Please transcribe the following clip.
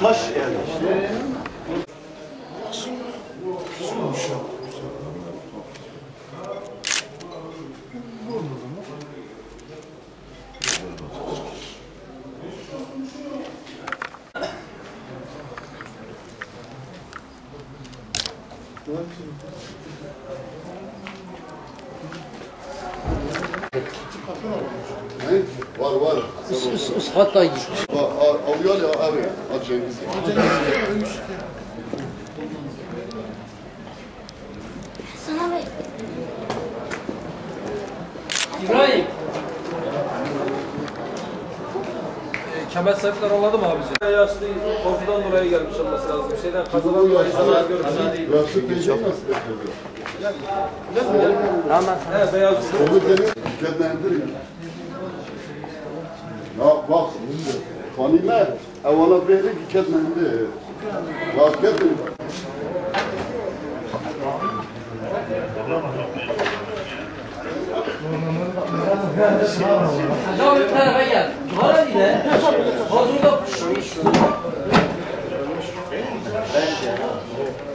Taş Var var. Isfat'ta gitmiş. Bak, a- Alıyor ya abi. Al Cengiz. Kemal sahipler anladı mı abici? Yaşlı korkudan dolayı gelmiş olması lazım. Bir şeyden kazadan dolayı zarar görmüş. Rahatsız teyze nasıl bekledi? He beyaz Onu dedim, kendilendiriyor. Ya bak, Fanime, evvela beri kendilendiriyor. Ya kendin. Ya bir tarafa gel. Bana değil de. Thank you.